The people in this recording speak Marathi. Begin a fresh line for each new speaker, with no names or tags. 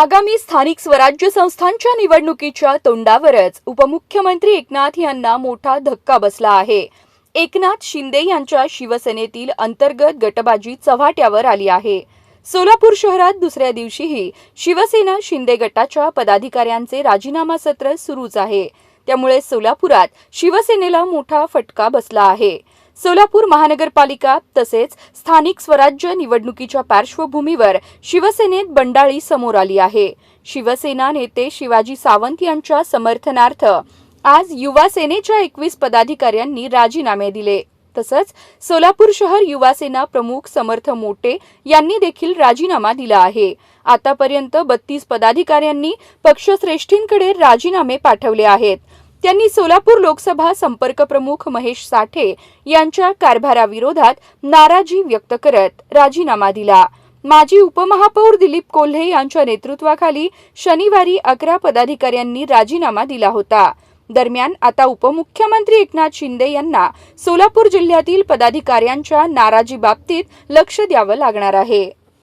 आगामी स्थानिक स्वराज्य संस्थांच्या निवडणुकीच्या तोंडावरच उपमुख्यमंत्री एकनाथ यांना मोठा धक्का बसला आहे. एकनाथ शिंदे यांच्या शिवसेनेतील अंतर्गत गटबाजी चव्हाट्यावर आली आहे. सोलापूर शहरात दुसऱ्या दिवशीही शिवसेना शिंदे गटाच्या पदाधिकाऱ्यांचे राजीनामा सत्र सुरूच आहे. त्यामुळे सोलापुरात शिवसेनेला मोठा फटका बसला आहे. सोलापूर महानगरपालिका तसेच स्थानिक स्वराज्य निवडणुकीच्या पार्श्वभूमीवर शिवसेनेत बंडाळी समोर आली आहे. शिवसेना नेते शिवाजी सावंत यांच्या समर्थनार्थ आज युवा सेनेच्या एकवीस पदाधिकाऱ्यांनी राजीनामे दिले. तसंच सोलापूर शहर युवा सेना प्रमुख समर्थ मोटे यांनी देखील राजीनामा दिला आहे. आतापर्यंत बत्तीस पदाधिकाऱ्यांनी पक्षश्रेष्ठींकडे राजीनामे पाठवले आहेत. त्यांनी सोलापूर लोकसभा संपर्क प्रमुख महेश साठे यांच्या कारभाराविरोधात नाराजी व्यक्त करत राजीनामा दिला. माजी उपमहापौर दिलीप कोल्हे यांच्या नेतृत्वाखाली शनिवारी अकरा पदाधिकाऱ्यांनी राजीनामा दिला होता. दरम्यान आता उपमुख्यमंत्री एकनाथ शिंदे यांना सोलापूर जिल्ह्यातील पदाधिकाऱ्यांच्या नाराजीबाबतीत लक्ष द्यावं लागणार आहे.